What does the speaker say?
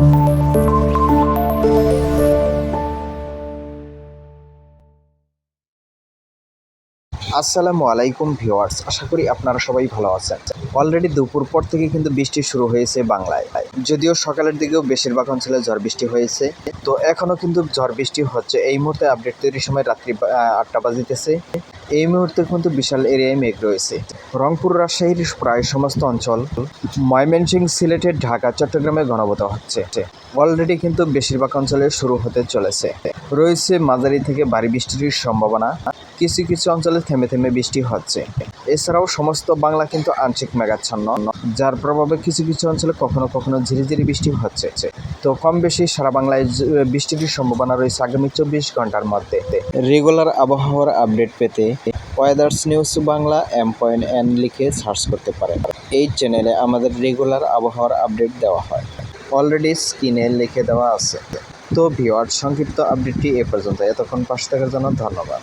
Thank you. আসসালামু আলাইকুম viewers, আশা করি আপনারা সবাই ভালো আছেন। অলরেডি দুপুর পর থেকে কিন্তু বৃষ্টি শুরু হয়েছে বাংলায়। যদিও সকালের দিকেও বেশিরভাগ অঞ্চলে ঝড় বৃষ্টি হয়েছে। তো এখনও কিন্তু ঝড় বৃষ্টি হচ্ছে। এই মুহূর্তে আপডেট তৈরির সময় রাত্রি আটটা বাজিতেছে। এই মুহূর্তে কিন্তু বিশাল এরিয়ায় মেঘ রয়েছে। রংপুর রাজশাহীর প্রায় সমস্ত অঞ্চল ময়মনসিংহ সিলেটের ঢাকা, চট্টগ্রামে ঘনবত হচ্ছে। অলরেডি কিন্তু বেশিরভাগ অঞ্চলে শুরু হতে চলেছে। রয়েছে মাঝারি থেকে ভারী বৃষ্টির সম্ভাবনা। কিছু কিছু অঞ্চলে থেমে থেমে বৃষ্টি হচ্ছে। এছাড়াও সমস্ত বাংলা কিন্তু আংশিক মেঘাচ্ছন্ন, যার প্রভাবে কিছু কিছু অঞ্চলে কখনো কখনো ঝিরিঝিরি বৃষ্টি হচ্ছে। তো কম বেশি সারা বাংলায় বৃষ্টির সম্ভাবনা রয়েছে আগামী চব্বিশ ঘণ্টার মধ্যে। রেগুলার আবহাওয়ার আপডেট পেতে weathers news Bangla M point N লিখে সার্চ করতে পারেন। এই চ্যানেলে আমাদের রেগুলার আবহাওয়ার আপডেট দেওয়া হয়। অলরেডি স্ক্রিনে লিখে দেওয়া আছে। তো ভিওয়ার সংক্ষিপ্ত আপডেটটি এ পর্যন্ত। এতক্ষণ পাশে থাকার জন্য ধন্যবাদ।